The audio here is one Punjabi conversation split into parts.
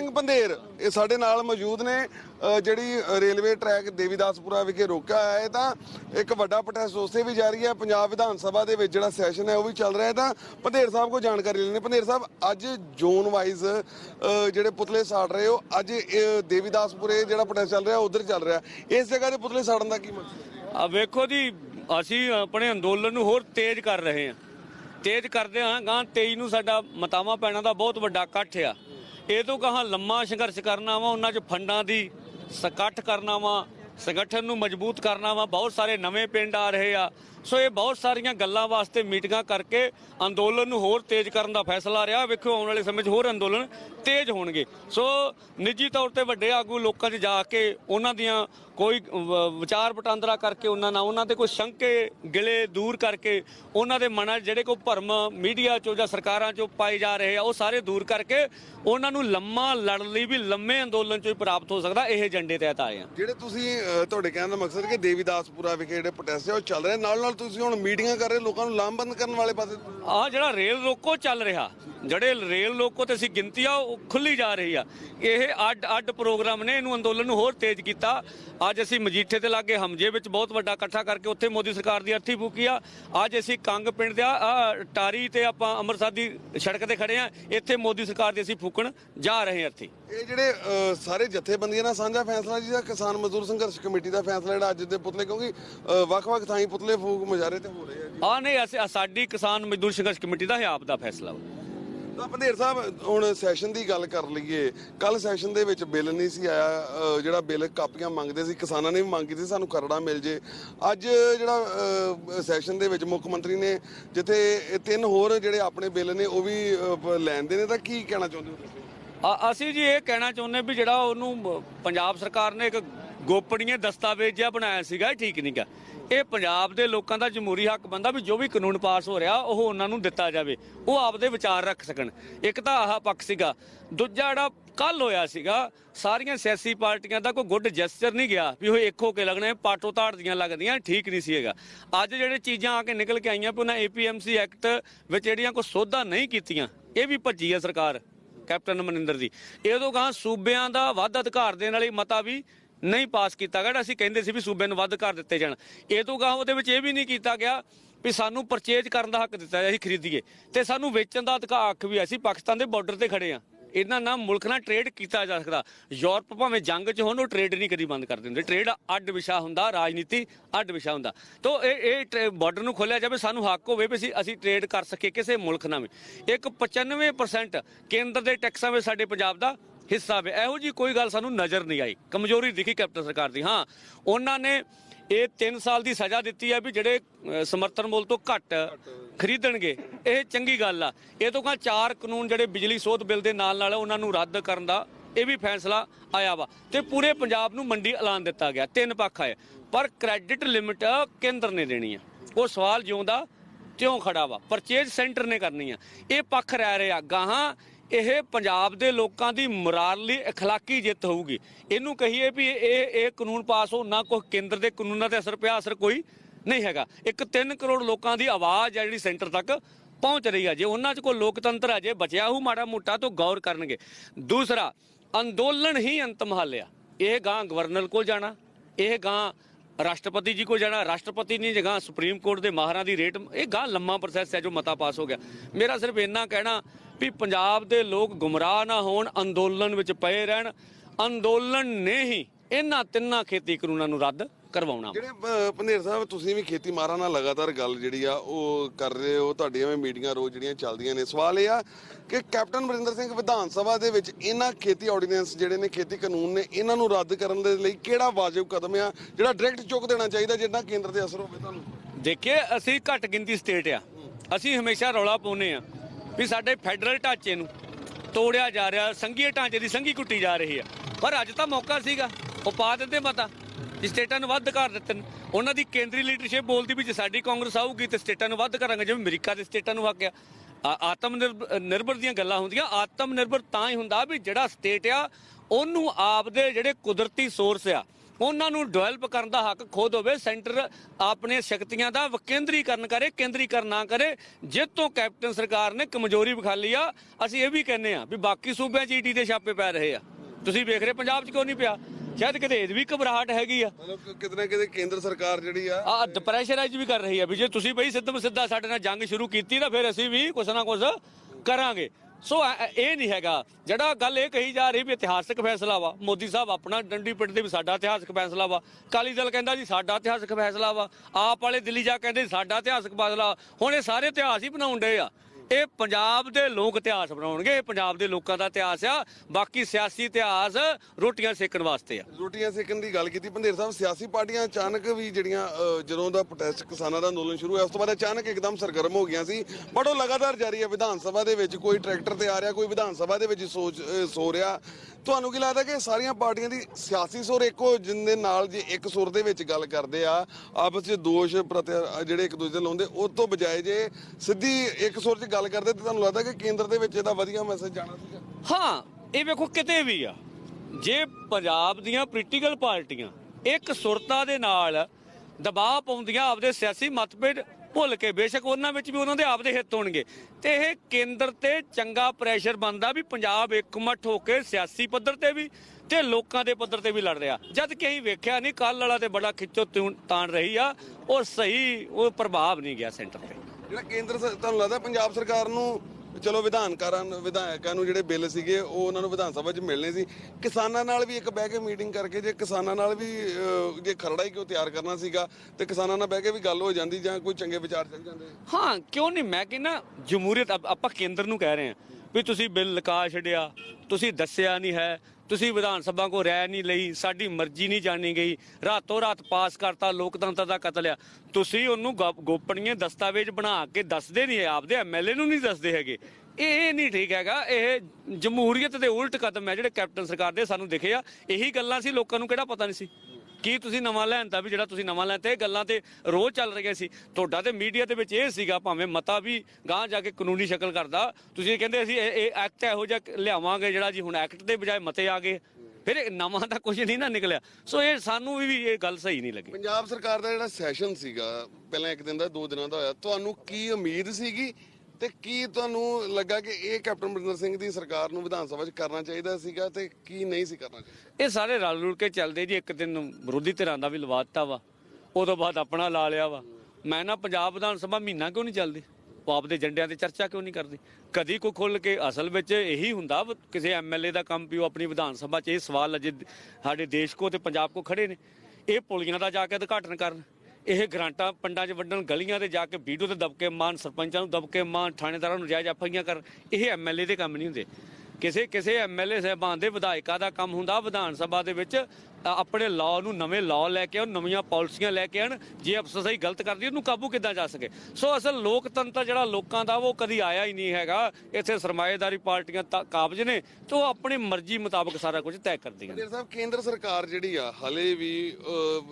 ਸਿੰਘ ਬੰਦੇਰ ਇਹ ਸਾਡੇ ਨਾਲ ਮੌਜੂਦ ਨੇ ਜਿਹੜੀ ਰੇਲਵੇ ਟਰੈਕ ਦੇਵੀਦਾਸਪੁਰਾ ਵਿਖੇ ਰੋਕਿਆ ਹੋਇਆ ਹੈ ਤਾਂ ਇੱਕ ਵੱਡਾ ਪ੍ਰੋਟੈਸਟ ਉਸੇ ਵੀ ਜਾਰੀ ਹੈ, ਪੰਜਾਬ ਵਿਧਾਨ ਸਭਾ ਦੇ ਵਿੱਚ ਜਿਹੜਾ ਸੈਸ਼ਨ ਹੈ, ਉਹ ਵੀ ਚੱਲ ਰਿਹਾ ਹੈ ਤਾਂ ਪੰਧੇਰ ਸਾਹਿਬ ਕੋ ਜਾਣਕਾਰੀ ਲੈਣੀ ਪੰਧੇਰ ਸਾਹਿਬ, ਅੱਜ ਜ਼ੋਨ ਵਾਈਜ਼ ਜਿਹੜੇ ਪੁਤਲੇ ਸਾੜ ਰਹੇ ਹੋ, ਅੱਜ ਇਹ ਦੇਵੀਦਾਸਪੁਰੇ ਜਿਹੜਾ ਪ੍ਰੋਟੈਸਟ ਚੱਲ ਰਿਹਾ, ਉਧਰ ਚੱਲ ਰਿਹਾ। ਇਸ ਜਗ੍ਹਾ ਦੇ ਪੁਤਲੇ ਸਾੜਨ ਦਾ ਕੀ ਮਕਸਦ ਆ ਵੇਖੋ ਜੀ, ਅਸੀਂ ਆਪਣੇ ਅੰਦੋਲਨ ਨੂੰ ਹੋਰ ਤੇਜ਼ ਕਰ ਰਹੇ ਹਾਂ। ਤੇਜ਼ ਕਰਦੇ ਹਾਂ ਗਾਂ 23 ਨੂੰ ਸਾਡਾ ਮਤਾਵਾ ਪੈਣਾ ਦਾ ਬਹੁਤ ਵੱਡਾ ਇਕੱਠ ਆ। ਇਹ ਤੋਂ ਕਹਾ ਲੰਮਾ ਸੰਘਰਸ਼ ਕਰਨਾ ਵਾ, ਉਹਨਾਂ 'ਚ ਫੰਡਾਂ ਦੀ ਇਕੱਠ ਕਰਨਾ ਵਾ, ਸੰਗਠਨ ਨੂੰ ਮਜ਼ਬੂਤ ਕਰਨਾ ਵਾ, ਬਹੁਤ ਸਾਰੇ ਨਵੇਂ ਪਿੰਡ ਆ ਰਹੇ ਆ। ਸੋ ਇਹ ਬਹੁਤ ਸਾਰੀਆਂ ਗੱਲਾਂ ਵਾਸਤੇ ਮੀਟਿੰਗਾਂ ਕਰਕੇ ਅੰਦੋਲਨ ਨੂੰ ਹੋਰ ਤੇਜ਼ ਕਰਨ ਦਾ ਫੈਸਲਾ ਰਿਹਾ। ਵੇਖੋ, ਆਉਣ ਵਾਲੇ ਸਮੇਂ 'ਚ ਹੋਰ ਅੰਦੋਲਨ ਤੇਜ਼ ਹੋਣਗੇ। ਸੋ ਨਿੱਜੀ ਤੌਰ ਤੇ ਵੱਡੇ ਆਗੂ ਲੋਕਾਂ 'ਚ ਜਾ ਕੇ ਉਹਨਾਂ ਦੀਆਂ ਕੋਈ ਵਿਚਾਰ ਵਟਾਂਦਰਾ ਕਰਕੇ ਉਹਨਾਂ ਨਾਲ, ਉਹਨਾਂ ਦੇ ਕੋਈ ਸ਼ੰਕੇ ਗਿਲੇ ਦੂਰ ਕਰਕੇ ਉਹਨਾਂ ਦੇ ਮਨਾਂ 'ਚ ਜਿਹੜੇ ਕੋਈ ਭਰਮ ਮੀਡੀਆ 'ਚੋਂ ਜਾਂ ਸਰਕਾਰਾਂ 'ਚੋਂ ਪਾਏ ਜਾ ਰਹੇ ਆ, ਉਹ ਸਾਰੇ ਦੂਰ ਕਰਕੇ ਉਹਨਾਂ ਨੂੰ ਲੰਮਾ ਲੜਨ ਲਈ ਵੀ ਲੰਮੇ ਅੰਦੋਲਨ 'ਚੋਂ ਹੀ ਪ੍ਰਾਪਤ ਹੋ ਸਕਦਾ, ਇਹ ਏਜੰਡੇ ਤਹਿਤ ਆਏ ਆ। ਜਿਹੜੇ ਤੁਸੀਂ ਤੁਹਾਡੇ ਕਹਿਣ ਦਾ ਮਕਸਦ ਕਿ ਦੇਵੀਦਾਸਪੁਰਾ ਵਿਖੇ ਜਿਹੜੇ ਪ੍ਰੋਟੈਸਟ ਉਹ ਚੱਲ ਰਹੇ ਨਾਲ ਨਾਲ ਤੁਸੀਂ ਹੁਣ ਮੀਟਿੰਗਾਂ ਕਰ ਰਹੇ ਲੋਕਾਂ ਨੂੰ ਲਾਮਬੰਦ ਕਰਨ ਵਾਲੇ ਪਾਸੇ ਆ ਜਿਹੜਾ ਰੇਲ ਰੋਕੋ ਚੱਲ ਰਿਹਾ ਜਿਹੜੇ ਰੇਲ ਰੋਕੋ ਤੇ ਅਸੀਂ ਗਿਣਤੀ ਆ ਉਹ ਖੁੱਲੀ ਜਾ ਰਹੀ ਆ। ਇਹ ਅੱਡ ਅੱਡ ਪ੍ਰੋਗਰਾਮ ਨੇ ਇਹਨੂੰ ਅੰਦੋਲਨ ਨੂੰ ਹੋਰ ਤੇਜ਼ ਕੀਤਾ। ਅੱਜ ਅਸੀਂ ਮਜੀਠੇ ਤੇ ਲਾਗੇ ਹਮਜੇ ਵਿੱਚ ਬਹੁਤ ਵੱਡਾ ਇਕੱਠਾ ਕਰਕੇ ਉੱਥੇ ਮੋਦੀ ਸਰਕਾਰ ਦੀ ਅਰਥੀ ਫੂਕੀ ਆ। ਅੱਜ ਅਸੀਂ ਕੰਗ ਪਿੰਡ ਦੇ ਆ ਟਾਰੀ ਤੇ ਆਪਾਂ ਅੰਮ੍ਰਿਤਸਰ ਦੀ ਸੜਕ ਤੇ ਖੜੇ ਆ। ਇੱਥੇ ਮੋਦੀ ਸਰਕਾਰ ਦੀ ਅਸੀਂ ਫੂਕਣ ਜਾ ਰਹੇ ਹਾਂ ਅਰਥੀ ਇਹ ਜਿਹੜੇ ਸਾਰੇ ਜਥੇਬੰਦੀਆਂ ਦਾ ਸਾਂਝਾ ਫੈਸਲਾ ਜੀ ਦਾ ਕਿਸਾਨ ਮਜ਼ਦੂਰ ਸੰਘਰਸ਼ ਕਮੇਟੀ ਦਾ ਫੈਸਲਾ ਜਿਹੜਾ ਅੱਜ ਦੇ ਪੁਤਲੇ ਕਿਉਂਕਿ ਵੱਖ-ਵੱਖ ਥਾਈਂ ਪੁਤਲੇ ਫੂਕ ਮੁਜ਼ਾਹਰੇ ਤੇ ਹੋ ਰਹੇ ਆ ਜੀ। ਆ ਨਹੀਂ ਸਾਡੀ ਕਿਸਾਨ ਮਜ਼ਦੂਰ ਸੰਘਰਸ਼ ਕਮੇਟੀ ਦਾ ਇਹ ਆਪ ਦਾ ਫੈਸਲਾ ਵਾ। ਤਾਂ ਪੰਧੇਰ ਸਾਹਿਬ, ਹੁਣ ਸੈਸ਼ਨ ਦੀ ਗੱਲ ਕਰ ਲਈਏ। ਕੱਲ ਸੈਸ਼ਨ ਦੇ ਵਿੱਚ ਬਿੱਲ ਨਹੀਂ ਸੀ ਆਇਆ ਜਿਹੜਾ ਬਿੱਲ ਕਾਪੀਆਂ ਮੰਗਦੇ ਸੀ, ਕਿਸਾਨਾਂ ਨੇ ਵੀ ਮੰਗੀ ਸੀ, ਸਾਨੂੰ ਕਰੜਾ ਮਿਲ ਜੇ। ਅੱਜ ਜਿਹੜਾ ਸੈਸ਼ਨ ਦੇ ਵਿੱਚ ਮੁੱਖ ਮੰਤਰੀ ਨੇ, ਜਿੱਥੇ ਤਿੰਨ ਹੋਰ ਜਿਹੜੇ ਆਪਣੇ ਬਿੱਲ ਨੇ, ਉਹ ਵੀ ਲੈਣ ਦੇ ਨੇ, ਤਾਂ ਕੀ ਕਹਿਣਾ ਚਾਹੁੰਦੇ ਹੋ ਤੁਸੀਂ? ਅਸੀਂ ਜੀ ਇਹ ਕਹਿਣਾ ਚਾਹੁੰਦੇ ਵੀ ਜਿਹੜਾ ਉਹਨੂੰ ਪੰਜਾਬ ਸਰਕਾਰ ਨੇ ਇੱਕ ਗੋਪਨੀय ਦਸਤਾਵੇਜ਼ ਜਿਹਾ ਬਣਾਇਆ ਸੀਗਾ ਠੀਕ ਠੀਕ ਨਹੀਂਗਾ ਇਹ ਪੰਜਾਬ ਦੇ ਲੋਕਾਂ ਦਾ ਜਮਹੂਰੀ ਹੱਕ ਬੰਦਾ ਵੀ ਜੋ ਵੀ ਕਾਨੂੰਨ ਪਾਸ ਹੋ ਰਿਹਾ, ਉਹ ਉਹਨਾਂ ਨੂੰ ਦਿੱਤਾ ਜਾਵੇ, ਉਹ ਆਪਦੇ ਵਿਚਾਰ ਰੱਖ ਸਕਣ। ਇੱਕ ਤਾਂ ਆਹ ਪੱਖ ਸੀਗਾ, ਦੂਜਾ ਜਿਹੜਾ ਕੱਲ ਹੋਇਆ ਸੀਗਾ, ਸਾਰੀਆਂ ਸਿਆਸੀ ਪਾਰਟੀਆਂ ਦਾ ਕੋਈ ਗੁੱਡ ਜੈਸਚਰ ਨਹੀਂ ਗਿਆ, ਵੀ ਉਹ ਇੱਕ ਹੋ ਕੇ ਲੱਗਣੇ, ਪਾਟੋ ਤਾੜਦੀਆਂ ਲੱਗਦੀਆਂ, ਠੀਕ ਨਹੀਂ ਸੀ ਹੈਗਾ। ਅੱਜ ਜਿਹੜੇ ਚੀਜ਼ਾਂ ਆ ਕੇ ਨਿਕਲ ਕੇ ਆਈਆਂ ਵੀ ਉਹਨਾਂ ਏਪੀਐਮਸੀ ਐਕਟ ਵਿੱਚ ਜਿਹੜੀਆਂ ਕੋਈ ਸੋਧਾਂ ਨਹੀਂ ਕੀਤੀਆਂ, ਇਹ ਵੀ ਭੱਜੀ ਹੈ ਸਰਕਾਰ, ਕੈਪਟਨ ਅਮਰਿੰਦਰ ਦੀ। ਇਹਦੋਂ ਗਾਂ ਸੂਬਿਆਂ ਦਾ ਵੱਧ ਅਧਿਕਾਰ ਦੇਣ ਵਾਲੀ ਮਤਾ ਵੀ ਨਹੀਂ ਪਾਸ ਕੀਤਾ ਗਿਆ, ਅਸੀਂ ਕਹਿੰਦੇ ਸੀ ਵੀ ਸੂਬੇ ਨੂੰ ਵੱਧ ਕਰ ਦਿੱਤੇ ਜਾਣ। ਇਹ ਤੋਂ ਗਾਹ ਉਹਦੇ ਵਿੱਚ ਇਹ ਵੀ ਨਹੀਂ ਕੀਤਾ ਗਿਆ ਵੀ ਸਾਨੂੰ ਪਰਚੇਜ ਕਰਨ ਦਾ ਹੱਕ ਦਿੱਤਾ ਜਾਏ, ਅਸੀਂ ਖਰੀਦੀਏ। ਤੇ ਸਾਨੂੰ ਵੇਚਣ ਦਾ ਅਧਿਕਾਰ ਹੱਕ ਵੀ ਅਸੀਂ ਪਾਕਿਸਤਾਨ ਦੇ ਬਾਰਡਰ ਤੇ ਖੜੇ ਆ ਇਹਨਾਂ ਨਾਲ ਮੁਲਕ ਨਾਲ ਟ੍ਰੇਡ ਕੀਤਾ ਜਾ ਸਕਦਾ। ਯੂਰਪ ਭਾਵੇਂ ਜੰਗ 'ਚ ਹੋਣ, ਉਹ ਟ੍ਰੇਡ ਨਹੀਂ ਕਦੀ ਬੰਦ ਕਰ ਦਿੰਦੇ ਟ੍ਰੇਡ ਅੱਡ ਵਿਸ਼ਾ ਹੁੰਦਾ, ਰਾਜਨੀਤੀ ਅੱਡ ਵਿਸ਼ਾ ਹੁੰਦਾ। ਤੋਂ ਇਹ ਇਹ ਬਾਰਡਰ ਨੂੰ ਖੋਲਿਆ ਜਾਵੇ, ਸਾਨੂੰ ਹੱਕ ਹੋਵੇ ਵੀ ਅਸੀਂ ਅਸੀਂ ਟ੍ਰੇਡ ਕਰ ਸਕੀਏ ਕਿਸੇ ਮੁਲਕ ਨਾਲ ਵੀ। ਇੱਕ 95% ਕੇਂਦਰ ਦੇ ਟੈਕਸਾਂ ਵਿੱਚ ਸਾਡੇ ਪੰਜਾਬ ਦਾ ਹਿੱਸਾ ਵੇ ਇਹੋ ਜੀ ਕੋਈ ਗੱਲ ਸਾਨੂੰ ਨਜ਼ਰ ਨਹੀਂ ਆਈ। ਕਮਜ਼ੋਰੀ ਦਿਖੀ ਕੈਪਟਨ ਸਰਕਾਰ ਦੀ। ਹਾਂ, ਉਹਨਾਂ ਨੇ ਇਹ 3 ਸਾਲ ਦੀ ਸਜ਼ਾ ਦਿੱਤੀ ਹੈ ਵੀ ਜਿਹੜੇ ਸਮਰਥਨ ਮੁੱਲ ਤੋਂ ਘੱਟ ਖਰੀਦਣਗੇ। ਇਹ ਚੰਗੀ ਗੱਲ ਆ। ਇਹ ਤੋਂ ਕਾ ਚਾਰ ਕਾਨੂੰਨ ਜਿਹੜੇ ਬਿਜਲੀ ਸੋਧ ਬਿੱਲ ਦੇ ਨਾਲ ਨਾਲ ਉਹਨਾਂ ਨੂੰ ਰੱਦ ਕਰਨ ਦਾ ਇਹ ਵੀ ਫੈਸਲਾ ਆਇਆ ਵਾ। ਤੇ ਪੂਰੇ ਪੰਜਾਬ ਨੂੰ ਮੰਡੀ ਐਲਾਨ ਦਿੱਤਾ ਗਿਆ। ਤਿੰਨ ਪੱਖ ਆਏ। ਪਰ ਕ੍ਰੈਡਿਟ ਲਿਮਿਟ ਕੇਂਦਰ ਨੇ ਦੇਣੀ ਆ। ਉਹ ਸਵਾਲ ਜਿਉਂਦਾ ਤਿਉਂ ਖੜਾ ਵਾ। ਪਰਚੇਜ ਸੈਂਟਰ ਨੇ ਕਰਨੀ ਆ। ਇਹ ਪੱਖ ਰਹਿ ਰਿਹਾ ਗਾਹਾਂ ਇਹ ਪੰਜਾਬ ਦੇ ਲੋਕਾਂ ਦੀ ਮੁਰਾਰਲੀ اخلاقی ਜਿੱਤ ਹੋਊਗੀ ਇਹਨੂੰ ਕਹੀਏ ਵੀ ਇਹ ਇਹ ਕਾਨੂੰਨ ਪਾਸ ਹੋ ਨਾ ਕੋਈ ਕੇਂਦਰ ਦੇ ਕਾਨੂੰਨਾਂ ਤੇ ਅਸਰ ਪਿਆ ਅਸਰ ਕੋਈ ਨਹੀਂ ਹੈਗਾ ਇੱਕ 3 ਕਰੋੜ ਲੋਕਾਂ ਦੀ ਆਵਾਜ਼ ਆ ਜਿਹੜੀ ਸੈਂਟਰ ਤੱਕ ਪਹੁੰਚ ਰਹੀ ਆ ਜੇ ਉਹਨਾਂ 'ਚ ਕੋਈ ਲੋਕਤੰਤਰ ਆ ਜੇ ਬਚਿਆ ਹੋ ਮਾੜਾ ਮੋਟਾ ਤਾਂ ਗੌਰ ਕਰਨਗੇ ਦੂਸਰਾ ਅੰਦੋਲਨ ਹੀ ਅੰਤਮ ਹੱਲ ਆ ਇਹ ਗਾਂ ਗਵਰਨਰ ਕੋਲ ਜਾਣਾ ਇਹ ਗਾਂ ਰਾਸ਼ਟਰਪਤੀ ਜੀ ਕੋਲ ਜਾਣਾ ਰਾਸ਼ਟਰਪਤੀ ਨੇ ਜਗ੍ਹਾ ਸੁਪਰੀਮ ਕੋਰਟ ਦੇ ਮਾਹਰਾਂ ਦੀ ਰੇਟ ਇਹ ਗਾਂ ਲੰਮਾ ਪ੍ਰੋਸੈਸ ਹੈ ਜੋ ਮਤਾ ਪਾਸ ਹੋ ਗਿਆ ਮੇਰਾ ਸਿਰਫ ਇੰਨਾ ਕਹਿਣਾ ਵੀ ਪੰਜਾਬ ਦੇ ਲੋਕ ਗੁੰਮਰਾਹ ਨਾ ਹੋਣ ਅੰਦੋਲਨ ਵਿੱਚ ਪਏ ਰਹਿਣ। ਅੰਦੋਲਨ ਨੇ ਹੀ ਇਹਨਾਂ ਤਿੰਨਾਂ ਖੇਤੀ ਕਾਨੂੰਨਾਂ ਨੂੰ ਰੱਦ ਕਰਵਾਉਣਾ ਜਿਹੜੇ ਅ, ਪੰਧੇਰ ਸਾਹਿਬ ਤੁਸੀਂ ਵੀ ਖੇਤੀ ਮਾਰਾਂ ਨਾਲ ਲਗਾਤਾਰ ਗੱਲ ਜਿਹੜੀ ਆ ਉਹ ਕਰ ਰਹੇ ਹੋ। ਤੁਹਾਡੀਆਂ ਵੀ ਮੀਟਿੰਗਾਂ ਰੋਜ਼ ਜਿਹੜੀਆਂ ਚੱਲਦੀਆਂ ਨੇ। ਸਵਾਲ ਇਹ ਆ ਕਿ ਕੈਪਟਨ ਅਮਰਿੰਦਰ ਸਿੰਘ ਵਿਧਾਨ ਸਭਾ ਦੇ ਵਿੱਚ ਇਹਨਾਂ ਖੇਤੀ ਆਰਡੀਨੈਂਸ ਜਿਹੜੇ ਨੇ ਖੇਤੀ ਕਾਨੂੰਨ ਨੇ ਇਹਨਾਂ ਨੂੰ ਰੱਦ ਕਰਨ ਦੇ ਲਈ ਕਿਹੜਾ ਵਾਜਬ ਕਦਮ ਆ? ਜਿਹੜਾ ਡਾਇਰੈਕਟ ਚੁੱਕ ਦੇਣਾ ਚਾਹੀਦਾ ਜਿੰਨਾ ਕੇਂਦਰ ਤੇ ਅਸਰ ਹੋਵੇ ਤੁਹਾਨੂੰ? ਦੇਖਿਏ ਅਸੀਂ ਘੱਟ ਗਿਣਤੀ ਸਟੇਟ ਆ। ਅਸੀਂ ਹਮੇਸ਼ਾ ਰੌਲਾ ਪਾਉਨੇ ਆ। ਵੀ ਸਾਡੇ ਫੈਡਰਲ ਢਾਂਚੇ ਨੂੰ ਤੋੜਿਆ ਜਾ ਰਿਹਾ, ਸੰਘੀਏ ਢਾਂਚੇ ਦੀ ਸੰਘੀ ਕੁੱਟੀ ਜਾ ਰਹੀ ਆ ਪਰ ਅੱਜ ਤਾਂ ਮੌਕਾ ਸੀਗਾ, ਉਹ ਪਾ ਦਿੰਦੇ ਮਤਾ ਵੀ ਸਟੇਟਾਂ ਨੂੰ ਵੱਧ ਕਰ ਦਿੱਤੇ ਉਹਨਾਂ ਦੀ ਕੇਂਦਰੀ ਲੀਡਰਸ਼ਿਪ ਬੋਲਦੀ ਵੀ ਜੇ ਸਾਡੀ ਕਾਂਗਰਸ ਆਊਗੀ ਤੇ ਸਟੇਟਾਂ ਨੂੰ ਵੱਧ ਕਰਾਂਗੇ ਜਿਵੇਂ ਅਮਰੀਕਾ ਦੇ ਸਟੇਟਾਂ ਨੂੰ ਹੱਕ ਆ ਆਤਮ ਨਿਰਭ- ਨਿਰਭਰ ਦੀਆਂ ਗੱਲਾਂ ਹੁੰਦੀਆਂ, ਆਤਮ ਨਿਰਭਰ ਤਾਂ ਹੀ ਹੁੰਦਾ ਵੀ ਜਿਹੜਾ ਸਟੇਟ ਆ, ਉਹਨੂੰ ਆਪਦੇ ਜਿਹੜੇ ਕੁਦਰਤੀ ਸੋਰਸ ਆ ਉਹਨਾਂ ਨੂੰ ਡਿਵੈਲਪ ਕਰਨ ਦਾ ਹੱਕ ਖੁਦ ਹੋਵੇ ਸੈਂਟਰ ਆਪਣੇ ਸ਼ਕਤੀਆਂ ਦਾ ਵਿਕੇਂਦਰੀਕਰਨ ਕਰੇ ਕੇਂਦਰੀਕਰਨ ਨਾ ਕਰੇ। ਜਿੱਤੋਂ ਕੈਪਟਨ ਸਰਕਾਰ ਨੇ ਕਮਜ਼ੋਰੀ ਵਿਖਾਲੀ ਆ। ਅਸੀਂ ਇਹ ਵੀ ਕਹਿੰਦੇ ਆ ਵੀ ਬਾਕੀ ਸੂਬਿਆਂ 'ਚ ਈਟੀ ਦੇ ਛਾਪੇ ਪੈ ਰਹੇ ਆ। ਤੁਸੀਂ ਵੇਖ ਰਹੇ ਪੰਜਾਬ 'ਚ ਕਿਉਂ ਨਹੀਂ ਪਿਆ? ਸ਼ਾਇਦ ਕਿਤੇ ਇਹ ਵੀ ਘਬਰਾਹਟ ਹੈਗੀ ਆ। ਮਤਲਬ ਕਿਤੇ ਨਾ ਕਿਤੇ ਕੇਂਦਰ ਸਰਕਾਰ ਜਿਹੜੀ ਆ ਆ ਡਿਪਰੈਸ਼ਰਾਈਜ਼ ਵੀ ਕਰ ਰਹੀ ਆ ਵੀ ਜੇ ਤੁਸੀਂ ਬਈ ਸਿੱਧਮ ਸਿੱਧਾ ਸਾਡੇ ਨਾਲ ਜੰਗ ਸ਼ੁਰੂ ਕੀਤੀ ਤਾਂ ਫਿਰ ਅਸੀਂ ਵੀ ਕੁਛ ਨਾ ਕੁਛ ਕਰਾਂਗੇ। ਸੋ ਐ- ਇਹ ਨਹੀਂ ਹੈਗਾ। ਜਿਹੜਾ ਗੱਲ ਇਹ ਕਹੀ ਜਾ ਰਹੀ ਵੀ ਇਤਿਹਾਸਕ ਫੈਸਲਾ ਵਾ, ਮੋਦੀ ਸਾਹਿਬ ਆਪਣਾ ਡੰਡੀ ਪਿੰਡ ਦੇ ਵੀ ਸਾਡਾ ਇਤਿਹਾਸਕ ਫੈਸਲਾ ਵਾ। ਕਾਲੀ ਦਲ ਕਹਿੰਦਾ ਜੀ ਸਾਡਾ ਇਤਿਹਾਸਕ ਫੈਸਲਾ ਵਾ। ਆਪ ਵਾਲੇ ਦਿੱਲੀ ਜਾ ਕੇ ਕਹਿੰਦੇ ਸਾਡਾ ਇਤਿਹਾਸਕ ਫੈਸਲਾ। ਹੁਣ ਇਹ ਸਾਰੇ ਇਤਿਹਾਸ ਹੀ ਬਣਾਉਣ ਡਏ ਆ। ਇਹ ਪੰਜਾਬ ਦੇ ਲੋਕ ਇਤਿਹਾਸ ਬਣਾਉਣਗੇ, ਇਹ ਪੰਜਾਬ ਦੇ ਲੋਕਾਂ ਦਾ ਇਤਿਹਾਸ ਆ। ਬਾਕੀ ਸਿਆਸੀ ਇਤਿਹਾਸ ਰੋਟੀਆਂ ਸੇਕਣ ਵਾਸਤੇ ਆ। ਰੋਟੀਆਂ ਸੇਕਣ ਦੀ ਗੱਲ ਕੀਤੀ ਪੰਦੇਰ ਸਾਹਿਬ, ਸਿਆਸੀ ਪਾਰਟੀਆਂ ਅਚਾਨਕ ਵੀ ਜਿਹੜੀਆਂ ਜਦੋਂ ਦਾ ਪ੍ਰੋਟੈਸਟ ਕਿਸਾਨਾਂ ਦਾ ਅੰਦੋਲਨ ਸ਼ੁਰੂ ਹੋਇਆ, ਉਸ ਤੋਂ ਬਾਅਦ ਅਚਾਨਕ ਇੱਕਦਮ ਸਰਗਰਮ ਹੋ ਗਈਆਂ ਸੀ। ਬਟ ਉਹ ਲਗਾਤਾਰ ਜਾਰੀ ਹੈ ਵਿਧਾਨ ਸਭਾ ਦੇ ਵਿੱਚ ਕੋਈ ਟਰੈਕਟਰ ਤੇ ਆ ਰਿਹਾ, ਕੋਈ ਵਿਧਾਨ ਸਭਾ ਦੇ ਵਿੱਚ ਸੋਚ ਸੋ ਰਿਹਾ। ਤੁਹਾਨੂੰ ਕੀ ਲੱਗਦਾ ਕਿ ਸਾਰੀਆਂ ਪਾਰਟੀਆਂ ਦੀ ਸਿਆਸੀ ਸੁਰ ਇੱਕੋ ਜਿੰਦੇ ਨਾਲ ਜੇ ਇੱਕ ਸੁਰ ਦੇ ਵਿੱਚ ਗੱਲ ਕਰਦੇ ਆ, ਆਪਸ ਵਿੱਚ ਦੋਸ਼ ਪ੍ਰਤੀ ਜਿਹੜੇ ਇੱਕ ਦੂਜੇ ਤੇ ਲਾਉਂਦੇ, ਉਹ ਤੋਂ ਬਜਾਏ ਜੇ ਸਿੱਧੀ ਇੱਕ ਸੁਰ 'ਚ ਗੱਲ ਕਰਦੇ ਤੇ ਤੁਹਾਨੂੰ ਲੱਗਦਾ ਕਿ ਕੇਂਦਰ ਦੇ ਵਿੱਚ ਇਹਦਾ ਵਧੀਆ ਮੈਸੇਜ ਜਾਣਾ ਸੀਗਾ? ਹਾਂ, ਇਹ ਵੇਖੋ ਕਿਤੇ ਵੀ ਆ। ਜੇ ਪੰਜਾਬ ਦੀਆਂ ਪੋਲੀਟੀਕਲ ਪਾਰਟੀਆਂ ਇੱਕ ਸੁਰਤਾ ਦੇ ਨਾਲ ਦਬਾਅ ਪਾਉਂਦੀਆਂ ਆਪਦੇ ਸਿਆਸੀ ਮਤਭੇਦ ਭੁੱਲ ਕੇ, ਬੇਸ਼ੱਕ ਉਹਨਾਂ ਵਿੱਚ ਵੀ ਉਹਨਾਂ ਦੇ ਆਪਦੇ ਹਿੱਤ ਹੋਣਗੇ, ਤੇ ਇਹ ਕੇਂਦਰ ਤੇ ਚੰਗਾ ਪ੍ਰੈਸ਼ਰ ਬਣਦਾ ਵੀ ਪੰਜਾਬ ਇਕਮਠ ਹੋ ਕੇ ਸਿਆਸੀ ਪੱਧਰ ਤੇ ਵੀ ਤੇ ਲੋਕਾਂ ਦੇ ਪੱਧਰ ਤੇ ਵੀ ਲੜ ਰਿਹਾ। ਜਦ ਕਿ ਅਸੀਂ ਵੇਖਿਆ ਨਹੀਂ ਕੱਲ ਵਾਲਾ ਤੇ ਬੜਾ ਖਿੱਚੋ ਤਾਣ ਰਹੀ ਆ, ਉਹ ਸਹੀ, ਉਹ ਪ੍ਰਭਾਵ ਨਹੀਂ ਗਿਆ ਸੈਂਟਰ ਤੇ। ਜਿਹੜਾ ਕੇਂਦਰ ਸ- ਤੁਹਾਨੂੰ ਲੱਗਦਾ ਪੰਜਾਬ ਸਰਕਾਰ ਨੂੰ ਚਲੋ ਵਿਧਾਨਕਾਰਾਂ ਨੂੰ ਵਿਧਾਇਕਾਂ ਨੂੰ ਜਿਹੜੇ ਬਿੱਲ ਸੀਗੇ ਉਹ ਉਹਨਾਂ ਨੂੰ ਵਿਧਾਨ ਸਭਾ 'ਚ ਮਿਲਣੇ ਸੀ। ਕਿਸਾਨਾਂ ਨਾਲ ਵੀ ਇੱਕ ਬਹਿ ਕੇ ਮੀਟਿੰਗ ਕਰਕੇ ਜੇ ਕਿਸਾਨਾਂ ਨਾਲ ਵੀ ਅਹ, ਜੇ ਖਰੜਾ ਹੀ ਕਿਉਂ ਤਿਆਰ ਕਰਨਾ ਸੀਗਾ ਤੇ ਕਿਸਾਨਾਂ ਨਾਲ ਬਹਿ ਕੇ ਵੀ ਗੱਲ ਹੋ ਜਾਂਦੀ ਜਾਂ ਕੋਈ ਚੰਗੇ ਵਿਚਾਰ ਚੱਲ ਜਾਂਦੇ? ਹਾਂ ਕਿਉਂ ਨਹੀਂ? ਮੈਂ ਕਹਿੰਦਾ ਜਮਹੂਰੀਅਤ ਆਪ- ਆਪਾਂ ਕੇਂਦਰ ਨੂੰ ਕਹਿ ਰਹੇ ਹਾਂ ਵੀ ਤੁਸੀਂ ਬਿੱਲ ਲਗਾ ਛੱਡਿਆ ਤੁਸੀਂ ਦੱਸਿਆ ਨਹੀਂ ਹੈ ਤੁਸੀਂ ਵਿਧਾਨ ਸਭਾ ਕੋ ਰਹਿ ਨਹੀਂ ਲਈ, ਸਾਡੀ ਮਰਜ਼ੀ ਨਹੀਂ ਜਾਣੀ ਗਈ। ਰਾਤੋਂ ਰਾਤ ਪਾਸ ਕਰਤਾ, ਲੋਕਤੰਤਰ ਦਾ ਕਤਲ ਆ। ਤੁਸੀਂ ਉਹਨੂੰ ਗੋ- ਦਸਤਾਵੇਜ਼ ਬਣਾ ਕੇ ਦੱਸਦੇ ਨਹੀਂ ਹੈ ਆਪਦੇ ਐਮਐਲਏ ਨੂੰ ਨਹੀਂ ਦੱਸਦੇ ਹੈਗੇ। ਇਹ ਇਹ ਨਹੀਂ ਠੀਕ ਹੈਗਾ। ਇਹ ਜਮਹੂਰੀਅਤ ਦੇ ਉਲਟ ਕਦਮ ਹੈ ਜਿਹੜੇ ਕੈਪਟਨ ਸਰਕਾਰ ਦੇ ਸਾਨੂੰ ਦਿਖੇ ਆ। ਇਹੀ ਗੱਲਾਂ ਸੀ, ਲੋਕਾਂ ਨੂੰ ਕਿਹੜਾ ਪਤਾ ਨਹੀਂ ਸੀ। ਕੀ ਤੁਸੀਂ ਨਵਾਂ ਲੈਣਦਾ ਵੀ ਜਿਹੜਾ ਤੁਸੀਂ ਨਵਾਂ ਲੈਂਦੇ ਇਹ ਗੱਲਾਂ ਤੇ ਰੋਜ਼ ਚੱਲ ਰਹੀਆਂ ਸੀ। ਤੁਹਾਡਾ ਤੇ ਮੀਡੀਆ ਦੇ ਵਿੱਚ ਇਹ ਸੀਗਾ, ਭਾਵੇਂ ਮਤਾ ਵੀ ਗਾਂ ਜਾ ਕੇ ਕਾਨੂੰਨੀ ਸ਼ਕਲ ਕਰਦਾ। ਤੁਸੀਂ ਕਹਿੰਦੇ ਅਸੀਂ ਇਹ ਐਕਟ ਇਹੋ ਜਿਹਾ ਲਿਆਵਾਂਗੇ ਜਿਹੜਾ ਜੀ ਹੁਣ ਐਕਟ ਦੇ ਬਜਾਏ ਮਤੇ ਆ ਗਏ। ਫਿਰ ਨਵਾਂ ਤਾਂ ਕੁਝ ਨਹੀਂ ਨਾ ਨਿਕਲਿਆ। ਸੋ ਇਹ ਸਾਨੂੰ ਵੀ ਇਹ ਗੱਲ ਸਹੀ ਨਹੀਂ ਲੱਗੀ। ਪੰਜਾਬ ਸਰਕਾਰ ਦਾ ਜਿਹੜਾ ਸੈਸ਼ਨ ਸੀਗਾ, ਪਹਿਲਾਂ ਇੱਕ ਦਿਨ ਦਾ, ਦੋ ਦਿਨਾਂ ਦਾ ਹੋਇਆ, ਤੁਹਾਨੂੰ ਕੀ ਉਮੀਦ ਸੀਗੀ ਤੇ ਕੀ ਤੁਹਾਨੂੰ ਲੱਗਾ ਕਿ ਇਹ ਕੈਪਟਨ ਅਮਰਿੰਦਰ ਸਿੰਘ ਦੀ ਸਰਕਾਰ ਨੂੰ ਵਿਧਾਨ ਸਭਾ 'ਚ ਕਰਨਾ ਚਾਹੀਦਾ ਸੀਗਾ ਤੇ ਕੀ ਨਹੀਂ ਸੀ ਕਰਨਾ ਚਾਹੀਦਾ? ਇਹ ਸਾਰੇ ਰਲ ਰੁਲ ਕੇ ਚੱਲਦੇ ਜੀ, ਇੱਕ ਦਿਨ ਵਿਰੋਧੀ ਧਿਰਾਂ ਦਾ ਵੀ ਲਵਾ ਦਿੱਤਾ ਵਾ, ਉਦੋਂ ਬਾਅਦ ਆਪਣਾ ਲਾ ਲਿਆ ਵਾ। ਮੈਂ ਨਾ ਪੰਜਾਬ ਵਿਧਾਨ ਸਭਾ ਮਹੀਨਾ ਕਿਉਂ ਨਹੀਂ ਚੱਲਦੀ? ਉਹ ਆਪਦੇ ਏਜੰਡਿਆਂ ਤੇ ਚਰਚਾ ਕਿਉਂ ਨਹੀਂ ਕਰਦੀ? ਕਦੀ ਕੋ ਖੁੱਲ ਕੇ ਅਸਲ ਵਿੱਚ ਇਹੀ ਹੁੰਦਾ ਵਾ, ਕਿਸੇ ਐਮਐਲਏ ਦਾ ਕੰਮ ਪਿਓ ਆਪਣੀ ਵਿਧਾਨ ਸਭਾ 'ਚ ਇਹ ਸਵਾਲ ਅਜੇ ਸਾਡੇ ਦੇਸ਼ ਕੋ ਤੇ ਪੰਜਾਬ ਕੋ ਖੜੇ ਨੇ। ਇਹ ਪੁਲੀਆਂ ਦਾ ਜਾ ਕੇ ਉਦਘਾਟਨ ਕਰਨ। ਇਹ ਗ੍ਰਾਂਟਾਂ ਪਿੰਡਾਂ 'ਚ ਵੰਡਣ ਗਲੀਆਂ ਤੇ ਜਾ ਕੇ ਵੀਡੀਓ ਤੇ ਦਬਕੇ ਮਾਨ, ਸਰਪੰਚਾਂ ਨੂੰ ਦਬਕੇ ਮਾਨ, ਥਾਣੇਦਾਰਾਂ ਨੂੰ ਜਾਇਜ਼ ਐਫਆਈਆਂ ਕਰ, ਇਹ ਐਮਐਲਏ ਦੇ ਕੰਮ ਨਹੀਂ ਹੁੰਦੇ। ਕਿਸੇ ਕਿਸੇ ਐਮਐਲਏ ਸਾਹਿਬਾਨ ਦੇ ਵਿਧਾਇਕਾਂ ਦਾ ਕੰਮ ਹੁੰਦਾ, ਵਿਧਾਨ ਸਭਾ ਦੇ ਵਿੱਚ ਆਪਣੇ ਲਾਅ ਨੂੰ ਨਵੇਂ ਲਾਅ ਲੈ ਕੇ ਆਉਣ, ਨਵੀਆਂ ਪਾਲਿਸੀਆਂ ਲੈ ਕੇ ਆਉਣ, ਜੇ ਅਫਸਰਸ਼ਾਹੀ ਗਲਤ ਕਰਦੀ ਉਹਨੂੰ ਕਾਬੂ ਕਿੱਦਾਂ ਜਾ ਸਕੇ? ਸੋ ਅਸਲ ਲੋਕਤੰਤਰ ਜਿਹੜਾ ਲੋਕਾਂ ਦਾ, ਉਹ ਕਦੀ ਆਇਆ ਹੀ ਨਹੀਂ ਹੈਗਾ। ਇੱਥੇ ਸਰਮਾਏਦਾਰੀ ਪਾਰਟੀਆਂ ਕਾਬਜ ਨੇ, ਤੇ ਉਹ ਆਪਣੀ ਮਰਜ਼ੀ ਮੁਤਾਬਕ ਸਾਰਾ ਕੁਝ ਤੈਅ ਕਰਦੀਆਂ ਨੇ। ਸਾਹਿਬ, ਕੇਂਦਰ ਸਰਕਾਰ ਜਿਹੜੀ ਆ, ਹਲੇ ਵੀ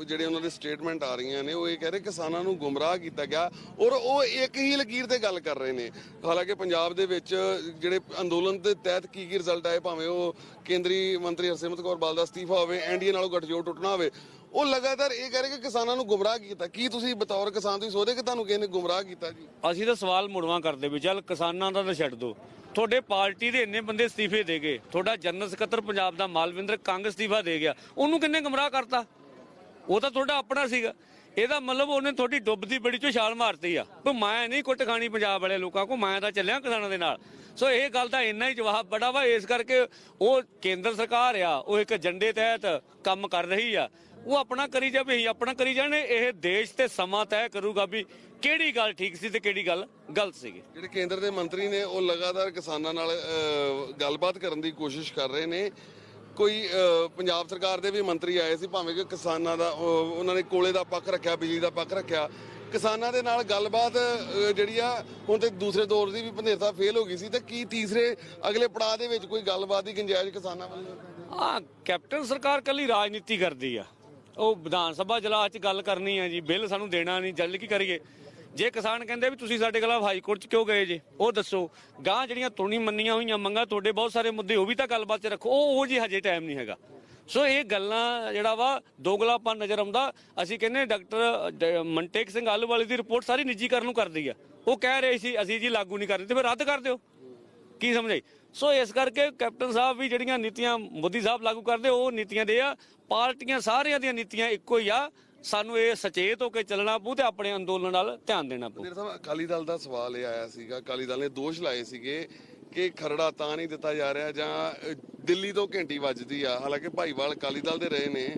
ਜਿਹੜੇ ਉਹਨਾਂ ਦੇ ਸਟੇਟਮੈਂਟ ਆ ਰਹੀਆਂ ਨੇ, ਉਹ ਇਹ ਕਹਿ ਰਹੇ ਕਿਸਾਨਾਂ ਨੂੰ ਗੁੰਮਰਾਹ ਕੀਤਾ ਗਿਆ, ਔਰ ਉਹ ਇੱਕ ਹੀ ਲਕੀਰ ਤੇ ਗੱਲ ਕਰ ਰਹੇ ਨੇ। ਹਾਲਾਂਕਿ ਪੰਜਾਬ ਦੇ ਵਿੱਚ ਜਿਹੜੇ ਅੰਦੋਲਨ ਦੇ ਤਹਿਤ ਕੀ ਕੀ ਰਿਜ਼ਲਟ ਆਏ, ਭਾਵੇਂ ਉਹ ਕੇਂਦਰੀ ਮੰਤਰੀ ਹਰਸਿਮਰਤ ਕੌਰ ਬਾਦਲ ਦਾ ਅਸਤੀਫਾ ਹੋਵੇ ਐਨਡੀਏ ਨਾਲੋਂ ਗੱਠਜੋੜ ਟੁੱਟਣਾ ਹੋਵੇ। ਉਹ ਲਗਾਤਾਰ ਇਹ ਕਹਿ ਰਹੇ ਕਿ ਕਿਸਾਨਾਂ ਨੂੰ ਗੁੰਮਰਾਹ ਕੀਤਾ। ਕੀ ਤੁਸੀਂ ਬਤੌਰ ਕਿਸਾਨ ਤੁਸੀਂ ਸੋਚਦੇ ਕਿ ਤੁਹਾਨੂੰ ਕਿਸੇ ਨੇ ਗੁੰਮਰਾਹ ਕੀਤਾ ਜੀ? ਅਸੀਂ ਤਾਂ ਸਵਾਲ ਮੁੜਵਾ ਕਰਦੇ ਵੀ, ਚੱਲ ਕਿਸਾਨਾਂ ਦਾ ਤਾਂ ਛੱਡ ਦੋ। ਤੁਹਾਡੇ ਪਾਰਟੀ ਦੇ ਇੰਨੇ ਬੰਦੇ ਅਸਤੀਫੇ ਦੇ ਗਏ। ਤੁਹਾਡਾ ਜਨਰਲ ਸਕੱਤਰ ਪੰਜਾਬ ਦਾ ਮਾਲਵਿੰਦਰ ਕੰਗ ਅਸਤੀਫਾ ਦੇ ਗਿਆ। ਉਹਨੂੰ ਕਿੰਨੇ ਗੁੰਮਰਾਹ ਕਰਤਾ? ਉਹ ਤਾਂ ਤੁਹਾਡਾ ਆਪਣਾ ਸੀਗਾ। ਇਹਦਾ ਮਤਲਬ ਉਹਨੇ ਤੁਹਾਡੀ ਡੁੱਬਦੀ ਬੜੀ ਚੋਂ ਛਾਲ ਮਾਰਤੀ ਆ। ਵੀ ਮੈਂ ਨਹੀਂ ਕੁੱਟ ਖਾਣੀ ਪੰਜਾਬ ਵਾਲੇ ਲੋਕਾਂ ਕੋ ਮੈਂ ਤਾਂ ਚੱਲਿਆ ਕਿਸਾਨਾਂ ਦੇ ਨਾਲ। ਸੋ ਇਹ ਗੱਲ ਦਾ ਇੰਨਾ ਹੀ ਜਵਾਬ ਬੜਾ ਵਾ, ਇਸ ਕਰਕੇ ਉਹ ਕੇਂਦਰ ਸਰਕਾਰ ਆ, ਉਹ ਇੱਕ ਏਜੰਡੇ ਤਹਿਤ ਕੰਮ ਕਰ ਰਹੀ ਆ। ਉਹ ਆਪਣਾ ਕਰੀ ਜਾਵੇ, ਅਸੀਂ ਆਪਣਾ ਕਰੀ ਜਾਣੇ, ਇਹ ਦੇਸ਼ ਤੇ ਸਮਾਂ ਤੈਅ ਕਰੂਗਾ ਵੀ ਕਿਹੜੀ ਗੱਲ ਠੀਕ ਸੀ ਤੇ ਕਿਹੜੀ ਗੱਲ ਗਲਤ ਸੀਗੀ। ਜਿਹੜੇ ਕੇਂਦਰ ਦੇ ਮੰਤਰੀ ਨੇ, ਉਹ ਲਗਾਤਾਰ ਕਿਸਾਨਾਂ ਨਾਲ ਗੱਲਬਾਤ ਕਰਨ ਦੀ ਕੋਸ਼ਿਸ਼ ਕਰ ਰਹੇ ਨੇ। ਕੋਈ ਪੰਜਾਬ ਸਰਕਾਰ ਦੇ ਵੀ ਮੰਤਰੀ ਆਏ ਸੀ, ਭਾਵੇਂ ਕਿ ਕਿਸਾਨਾਂ ਦਾ ਉਹਨਾਂ ਨੇ ਕੋਲੇ ਦਾ ਪੱਖ ਰੱਖਿਆ, ਬਿਜਲੀ ਦਾ ਪੱਖ ਰੱਖਿਆ। ਕਿਸਾਨਾਂ ਦੇ ਨਾਲ ਗੱਲਬਾਤ ਜਿਹੜੀ ਆ, ਹੁਣ ਤੇ ਦੂਸਰੇ ਦੌਰ ਦੀ ਵੀ ਪੰਧੇਰ ਫੇਲ ਹੋ ਗਈ ਸੀ, ਤੇ ਕੀ ਤੀਸਰੇ ਅਗਲੇ ਪੜਾਅ ਦੇ ਵਿੱਚ ਕੋਈ ਗੱਲਬਾਤ ਦੀ ਗੁੰਜਾਇਸ਼ ਕਿਸਾਨਾਂ ਵੱਲੋਂ ਆ, ਕੈਪਟਨ ਸਰਕਾਰ ਕੱਲੀ ਰਾਜਨੀਤੀ ਕਰਦੀ ਆ। ਉਹ ਵਿਧਾਨ ਸਭਾ ਜਲਾਸ ਚ ਗੱਲ ਕਰਨੀ ਆ ਜੀ, ਬਿੱਲ ਸਾਨੂੰ ਦੇਣਾ ਨਹੀਂ ਜਲ ਕੀ ਕਰੀਏ? ਜੇ ਕਿਸਾਨ ਕਹਿੰਦੇ ਵੀ ਤੁਸੀਂ ਸਾਡੇ ਖਿਲਾਫ ਹਾਈ ਕੋਰਟ ਚ ਕਿਉਂ ਗਏ ਜੇ? ਉਹ ਦੱਸੋ। ਗਾਂ ਜਿਹੜੀਆਂ ਤੁਣੀ ਮੰਨੀਆਂ ਹੋਈਆਂ, ਮੰਗਾਂ ਤੁਹਾਡੇ ਬਹੁਤ ਸਾਰੇ ਮੁੱਦੇ, ਉਹ ਵੀ ਤਾਂ ਗੱਲਬਾਤ ਚ ਰੱਖੋ। ਉਹ ਉਹ ਜੀ ਹਜੇ ਟਾਈਮ ਨਹੀਂ ਹੈਗਾ। ਸੋ ਇਹ ਗੱਲਾਂ ਜਿਹੜਾ ਵਾ, ਦੋਗਲਾਪਨ ਨਜ਼ਰ ਆਉਂਦਾ। ਅਸੀਂ ਕਹਿੰਦੇ ਡਾਕਟਰ ਮਨਟੇਕ ਸਿੰਘ ਆਲੂਵਾਲੀ ਦੀ ਰਿਪੋਰਟ ਸਾਰੀ ਨਿੱਜੀਕਰਨ ਨੂੰ ਕਰਦੀ ਆ। ਉਹ ਕਹਿ ਰਹੇ ਸੀ, ਅਸੀਂ ਜੀ ਲਾਗੂ ਨਹੀਂ ਕਰਦੇ ਤੇ ਫਿਰ ਰੱਦ ਕਰ ਦਿਓ। ਕੀ ਸਮਝਾਈ? ਸੋ ਇਸ ਕਰਕੇ ਕੈਪਟਨ ਸਾਹਿਬ ਵੀ ਜਿਹੜੀਆਂ ਨੀਤੀਆਂ ਮੋਦੀ ਸਾਹਿਬ ਲਾਗੂ ਕਰਦੇ, ਉਹ ਨੀਤੀਆਂ ਦੇ ਆ। ਪਾਰਟੀਆਂ ਸਾਰਿਆਂ ਦੀਆਂ ਨੀਤੀਆਂ ਇੱਕੋ ਹੀ ਆ। ਸਾਨੂੰ ਇਹ ਸਚੇਤ ਹੋ ਕੇ ਚੱਲਣਾ ਪਊ ਤੇ ਆਪਣੇ ਅੰਦੋਲਨ ਨਾਲ ਧਿਆਨ ਦੇਣਾ ਪਊ। ਸਾਹਿਬ ਅਕਾਲੀ ਦਲ ਦਾ ਸਵਾਲ ਇਹ ਆਇਆ ਸੀਗਾ। ਅਕਾਲੀ ਦਲ ਨੇ ਦੋਸ਼ ਲਾਏ ਸੀਗੇ ਕਿ ਖਰੜਾ ਤਾਂ ਨਹੀਂ ਦਿੱਤਾ ਜਾ ਰਿਹਾ ਜਾਂ ਦਿੱਲੀ ਤੋਂ ਘੰਟੀ ਵੱਜਦੀ ਆ। ਹਾਲਾਂਕਿ ਭਾਈਵਾਲ ਅਕਾਲੀ ਦਲ ਦੇ ਰਹੇ ਨੇ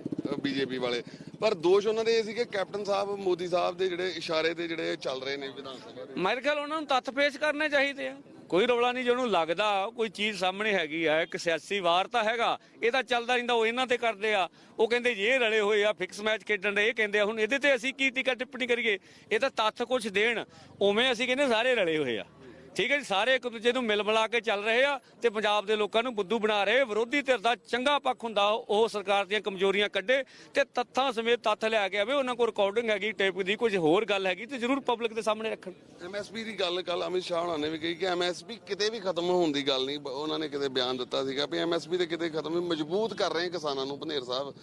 ਬੀਜੇਪੀ ਵਾਲੇ। ਪਰ ਦੋਸ਼ ਉਹਨਾਂ ਦੇ ਇਹ ਸੀ ਕਿ ਕੈਪਟਨ ਸਾਹਿਬ ਮੋਦੀ ਸਾਹਿਬ ਦੇ ਜਿਹੜੇ ਇਸ਼ਾਰੇ ਤੇ ਜਿਹੜੇ ਚੱਲ ਰਹੇ ਨੇ ਵਿਧਾਨ ਸਭਾ ਦੇ। ਮੇਰੇ ਖਿਆਲ ਉਹਨਾਂ ਨੂੰ ਤੱਥ ਪੇਸ਼ ਕਰਨੇ ਚਾਹੀਦੇ ਆ। ਕੋਈ ਰੌਲਾ ਨਹੀਂ ਜਿਹਨੂੰ ਲੱਗਦਾ ਕੋਈ ਚੀਜ਼ ਸਾਹਮਣੇ ਹੈਗੀ ਆ, ਇੱਕ ਸਿਆਸੀ ਵਾਰ ਤਾਂ ਹੈਗਾ, ਇਹ ਤਾਂ ਚੱਲਦਾ ਰਹਿੰਦਾ, ਉਹ ਇਹਨਾਂ ਤੇ ਕਰਦੇ ਆ। ਉਹ ਕਹਿੰਦੇ ਜੇ ਰਲੇ ਹੋਏ ਆ ਫਿਕਸ ਮੈਚ ਖੇਡਣ ਦੇ, ਇਹ ਕਹਿੰਦੇ ਆ, ਹੁਣ ਇਹਦੇ ਤੇ ਅਸੀਂ ਕੀ ਟਿਕਾ ਟਿੱਪਣੀ ਕਰੀਏ? ਇਹ ਤਾਂ ਤੱਥ ਕੁਝ ਦੇਣ, ਉਵੇਂ ਅਸੀਂ ਕਹਿੰਦੇ ਸਾਰੇ ਰਲੇ ਹੋਏ ਆ। ਠੀਕ ਹੈ ਜੀ ਸਾਰੇ ਇੱਕ ਦੂਜੇ ਨੂੰ ਮਿਲ ਮਿਲਾ ਕੇ ਚੱਲ ਰਹੇ ਆ ਤੇ ਪੰਜਾਬ ਦੇ ਲੋਕਾਂ ਨੂੰ ਬੁੱਧੂ ਬਣਾ ਰਹੇ ਵਿਰੋਧੀ ਧਿਰ ਦਾ ਚੰਗਾ ਪੱਖ ਹੁੰਦਾ ਉਹ ਸਰਕਾਰ ਦੀਆਂ ਕਮਜ਼ੋਰੀਆਂ ਕੱਢੇ ਤੇ ਤੱਥਾਂ ਸਮੇਤ ਤੱਥ ਲਿਆ ਕੇ ਆਵੇ। ਉਹਨਾਂ ਕੋਲ ਰਿਕਾਰਡਿੰਗ ਹੈਗੀ ਟੇਪ ਦੀ ਕੁਝ ਹੋਰ ਗੱਲ ਹੈਗੀ ਤੇ ਜ਼ਰੂਰ ਪਬਲਿਕ ਦੇ ਸਾਹਮਣੇ ਰੱਖਣ। ਐਮਐਸਪੀ ਦੀ ਗੱਲ ਕੱਲ ਅਮਿਤ ਸ਼ਾਹ ਹੋਣਾ ਨੇ ਵੀ ਕਹੀ ਕਿ ਐਮਐਸਪੀ ਕਿਤੇ ਵੀ ਖਤਮ ਹੋਣ ਦੀ ਗੱਲ ਨਹੀਂ ਉਹਨਾਂ ਨੇ ਕਿਤੇ ਬਿਆਨ ਦਿੱਤਾ ਸੀਗਾ ਵੀ ਐਮਐਸਪੀ ਤੇ ਕਿਤੇ ਖਤਮ ਨਹੀਂ ਮਜ਼ਬੂਤ ਕਰ ਰਹੇ ਕਿਸਾਨਾਂ ਨੂੰ ਭਨੇਰ ਸਾਹਿਬ।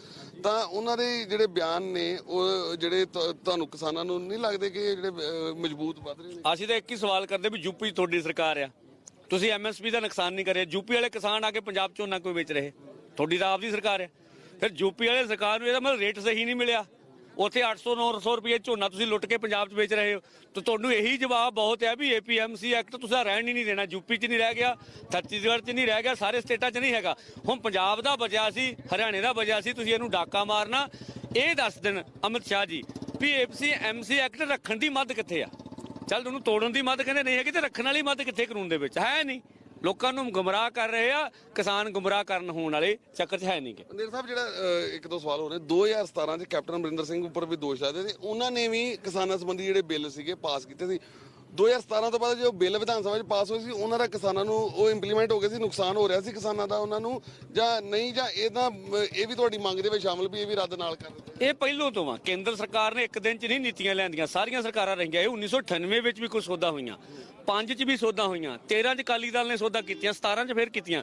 ਤਾਂ ਉਹਨਾਂ ਦੇ ਜਿਹੜੇ ਬਿਆਨ ਨੇ ਉਹ ਜਿਹੜੇ ਤੁਹਾਨੂੰ ਕਿਸਾਨਾਂ ਨੂੰ ਨਹੀਂ ਲੱਗਦੇ ਕਿ ਜਿਹੜੇ ਮਜ਼ਬੂਤ ਵੱਧ ਰਹੇ ਨੇ? ਅਸੀਂ ਤਾਂ ਇੱਕ ਹੀ ਸਵਾਲ ਕਰਦੇ ਵੀ ਯੂਪੀ ਤੁਹਾਡੀ ਸਰਕਾਰ ਆ। ਤੁਸੀਂ ਐਮਐਸਪੀ ਦਾ ਨੁਕਸਾਨ ਨਹੀਂ ਕਰਿਆ। ਯੂਪੀ ਵਾਲੇ ਕਿਸਾਨ ਆ ਕੇ ਪੰਜਾਬ ਚੋਂ ਨਾ ਕੋਈ ਵੇਚ ਰਹੇ। ਤੁਹਾਡੀ ਤਾਂ ਆਪਦੀ ਸਰਕਾਰ ਆ। ਫਿਰ ਯੂਪੀ ਵਾਲੇ ਸਰਕਾਰ ਨੂੰ ਇਹਦਾ ਮਤਲਬ ਰੇਟ ਸਹੀ ਨਹੀਂ ਮਿਲਿਆ। ਉੱਥੇ 800 900 ਰੁਪਏ ਝੋਨਾ ਤੁਸੀਂ ਲੁੱਟ ਕੇ ਪੰਜਾਬ 'ਚ ਵੇਚ ਰਹੇ ਹੋ। ਤਾਂ ਤੁਹਾਨੂੰ ਇਹੀ ਜਵਾਬ ਬਹੁਤ ਹੈ ਵੀ ਏਪੀਐਮਸੀ ਐਕਟ ਤੁਸੀਂ ਰਹਿਣ ਹੀ ਨਹੀਂ ਦੇਣਾ। ਯੂਪੀ 'ਚ ਨਹੀਂ ਰਹਿ ਗਿਆ, ਛੱਤੀਸਗੜ੍ਹ 'ਚ ਨਹੀਂ ਰਹਿ ਗਿਆ, ਸਾਰੇ ਸਟੇਟਾਂ 'ਚ ਨਹੀਂ ਹੈਗਾ। ਹੁਣ ਪੰਜਾਬ ਦਾ ਬਚਿਆ ਸੀ, ਹਰਿਆਣੇ ਦਾ ਬਚਿਆ ਸੀ, ਤੁਸੀਂ ਇਹਨੂੰ ਡਾਕਾ ਮਾਰਨਾ। ਇਹ ਦੱਸ ਦੇਣ ਅਮਿਤ ਸ਼ਾਹ ਜੀ ਵੀ ਏਪੀਸੀ ਐਮਸੀ ਐਕਟ ਰੱਖਣ ਦੀ ਮੱਦ ਕਿੱਥੇ ਆ? ਚੱਲ ਤੁਹਾਨੂੰ ਤੋੜਨ ਦੀ ਮਦਦ ਕਹਿੰਦੇ ਨਹੀਂ ਹੈਗੀ ਤੇ ਰੱਖਣ ਵਾਲੀ ਮਦਦ ਕਿੱਥੇ ਕਾਨੂੰਨ ਦੇ ਵਿੱਚ? ਹੈ ਨਹੀਂ। ਲੋਕਾਂ ਨੂੰ ਗੁੰਮਰਾਹ ਕਰ ਰਹੇ ਆ, ਕਿਸਾਨ ਗੁੰਮਰਾਹ ਕਰਨ ਹੋਣ ਵਾਲੇ ਚੱਕਰ 'ਚ ਹੈ ਨਹੀਂ ਗੇ। ਸਾਹਿਬ, ਜਿਹੜਾ ਇੱਕ ਦੋ ਸਵਾਲ ਹੋ ਰਹੇ 2017 ਚ ਕੈਪਟਨ ਅਮਰਿੰਦਰ ਸਿੰਘ ਉੱਪਰ ਵੀ ਦੋਸ਼ ਲਾਦੇ ਸੀ ਉਹਨਾਂ ਨੇ ਵੀ ਕਿਸਾਨਾਂ ਸੰਬੰਧੀ ਜਿਹੜੇ ਬਿੱਲ ਸੀਗੇ ਪਾਸ ਕੀਤੇ ਸੀ। 2017 ਤੋਂ ਬਾਅਦ ਜੋ ਬਿੱਲ ਵਿਧਾਨ ਸਭਾ 'ਚ ਪਾਸ ਹੋਏ ਸੀ, ਉਹਨਾਂ ਦਾ ਕਿਸਾਨਾਂ ਨੂੰ ਉਹ ਇੰਪਲੀਮੈਂਟ ਹੋ ਗਏ ਸੀ, ਨੁਕਸਾਨ ਹੋ ਰਿਹਾ ਸੀ ਕਿਸਾਨਾਂ ਦਾ, ਉਹਨਾਂ ਨੂੰ ਜਾਂ ਨਹੀਂ, ਜਾਂ ਇਹਦਾ ਇਹ ਵੀ ਤੁਹਾਡੀ ਮੰਗ ਦੇ ਵਿੱਚ ਸ਼ਾਮਲ ਵੀ ਇਹ ਵੀ ਰੱਦ ਨਾਲ ਕਰ ਦਿੱਤਾ। ਇਹ ਪਹਿਲੋਂ ਤੋਂ ਆ। ਕੇਂਦਰ ਸਰਕਾਰ ਨੇ ਇੱਕ ਦਿਨ 'ਚ ਨਹੀਂ ਨੀਤੀਆਂ ਲੈਂਦੀਆਂ, ਸਾਰੀਆਂ ਸਰਕਾਰਾਂ ਰਹੀਆਂ, ਇਹ 1998 ਵਿੱਚ ਵੀ ਕੁਝ ਸੌਦਾ ਹੋਈਆਂ। 5 'ਚ ਵੀ ਸੋਧਾਂ ਹੋਈਆਂ 13 'ਚ ਅਕਾਲੀ ਦਲ ਨੇ ਸੋਧਾਂ ਕੀਤੀਆਂ 17 'ਚ ਫਿਰ ਕੀਤੀਆਂ।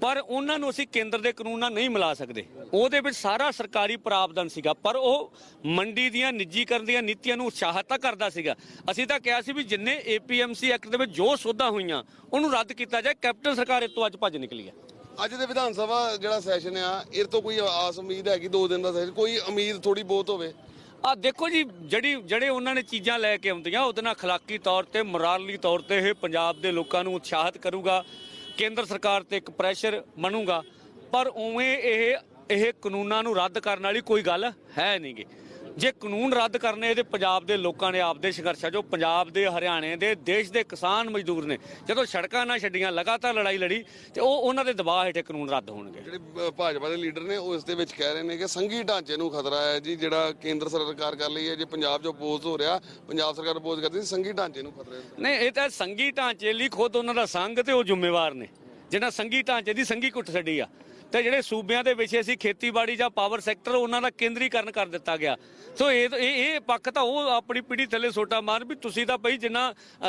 ਪਰ ਉਹਨਾਂ ਨੂੰ ਅਸੀਂ ਕੇਂਦਰ ਦੇ ਕਾਨੂੰਨ ਨਾਲ ਨਹੀਂ ਮਿਲਾ ਸਕਦੇ। ਉਹਦੇ ਵਿੱਚ ਸਾਰਾ ਸਰਕਾਰੀ ਪ੍ਰਾਵਧਾਨ ਸੀਗਾ, ਪਰ ਉਹ ਮੰਡੀ ਦੀਆਂ, ਨਿੱਜੀਕਰਨ ਦੀਆਂ ਨੀਤੀਆਂ ਨੂੰ ਉਤਸ਼ਾਹਿਤ ਤਾਂ ਕਰਦਾ ਸੀਗਾ। ਅਸੀਂ ਤਾਂ ਕਿਹਾ ਸੀ ਵੀ ਜਿੰਨੇ ਏਪੀਐਮਸੀ ਐਕਟ ਦੇ ਵਿੱਚ ਜੋ ਸੋਧਾਂ ਹੋਈਆਂ, ਉਹਨੂੰ ਰੱਦ ਕੀਤਾ ਜਾਏ, ਕੈਪਟਨ ਸਰਕਾਰ ਇਹ ਤੋਂ ਅੱਜ ਭੱਜ ਨਿਕਲੀ ਹੈ। ਅੱਜ ਦੇ ਵਿਧਾਨ ਸਭਾ ਜਿਹੜਾ ਸੈਸ਼ਨ ਆ, ਇਹ ਤੋਂ ਕੋਈ ਆਸ ਉਮੀਦ ਹੈਗੀ ਦੋ ਦਿਨ ਦਾ ਸੈਸ਼ਨ ਕੋਈ ਉਮੀਦ ਥੋੜੀ ਬਹੁਤ ਹੋਵੇ। ਆ ਦੇਖੋ ਜੀ, ਜਿਹੜੀ, ਜਿਹੜੇ ਉਹਨਾਂ ਨੇ ਚੀਜ਼ਾਂ ਲੈ ਕੇ ਆਉਂਦੀਆਂ, ਉਹਦੇ ਨਾਲ ਅਖਲਾਕੀ ਤੌਰ ਤੇ, ਮੋਰਾਲੀ ਤੌਰ ਤੇ ਇਹ ਪੰਜਾਬ ਦੇ ਲੋਕਾਂ ਨੂੰ ਉਤਸ਼ਾਹਿਤ ਕਰੂਗਾ, ਕੇਂਦਰ ਸਰਕਾਰ ਤੇ ਇੱਕ ਪ੍ਰੈਸ਼ਰ ਬਣੂਗਾ ਪਰ ਉਵੇਂ ਇਹ ਇਹ ਕਾਨੂੰਨਾਂ ਨੂੰ ਰੱਦ ਕਰਨ ਵਾਲੀ ਕੋਈ ਗੱਲ ਹੈ ਨਹੀਂਗੀ ਜੇ ਕਾਨੂੰਨ ਰੱਦ ਕਰਨੇ ਇਹਦੇ ਪੰਜਾਬ ਦੇ ਲੋਕਾਂ ਨੇ ਆਪਦੇ ਸੰਘਰਸ਼ਾਂ ਜੋ ਪੰਜਾਬ ਦੇ ਹਰਿਆਣੇ ਦੇ ਦੇਸ਼ ਦੇ ਕਿਸਾਨ ਮਜ਼ਦੂਰ ਨੇ ਜਦੋਂ ਸੜਕਾਂ ਨਾ ਛੱਡੀਆਂ ਲਗਾਤਾਰ ਲੜਾਈ ਲੜੀ ਤੇ ਉਹ ਉਹਨਾਂ ਦੇ ਦਬਾਅ ਹੇਠ ਕਾਨੂੰਨ ਰੱਦ ਹੋਣਗੇ। ਜਿਹੜੇ ਭਾਜਪਾ ਦੇ ਲੀਡਰ ਨੇ ਉਹ ਇਸ ਦੇ ਵਿੱਚ ਕਹਿ ਰਹੇ ਨੇ ਕਿ ਸੰਘੀ ਢਾਂਚੇ ਨੂੰ ਖਤਰਾ ਹੈ ਜੀ ਜਿਹੜਾ ਕੇਂਦਰ ਸਰਕਾਰ ਕਰ ਲਈ ਹੈ ਜੇ ਪੰਜਾਬ 'ਚ ਅਪੋਜ਼ ਹੋ ਰਿਹਾ ਪੰਜਾਬ ਸਰਕਾਰ ਅਪੋਜ਼ ਕਰਦੀ ਸੰਘੀ ਢਾਂਚੇ ਨੂੰ ਖਤਰਾ ਹੈ ਨਹੀਂ ਇਹ ਤਾਂ ਸੰਗੀ ਢਾਂਚੇ ਲਈ ਖੁਦ ਉਹਨਾਂ ਦਾ ਸੰਘ ਤੇ ਉਹ ਜ਼ਿੰਮੇਵਾਰ ਨੇ ਜਿਹਨਾਂ ਸੰਗੀ ਢਾਂਚੇ ਦੀ ਸੰਗੀ ਕੁੱਟ ਛੱਡੀ ਆ। ਤੇ ਜਿਹੜੇ ਸੂਬਿਆਂ ਦੇ ਵਿੱਚ ਅਸੀਂ ਖੇਤੀਬਾੜੀ ਜਾਂ ਪਾਵਰ ਸੈਕਟਰ ਉਹਨਾਂ ਦਾ ਕੇਂਦਰੀਕਰਨ ਕਰ ਦਿੱਤਾ ਗਿਆ। ਸੋ ਇਹ ਇਹ ਪੱਖ ਤਾਂ ਉਹ ਆਪਣੀ ਪੀੜੀ ਥੱਲੇ ਸੋਟਾ ਮਾਰ ਵੀ ਤੁਸੀਂ ਤਾਂ ਬਈ ਜਿੰਨਾ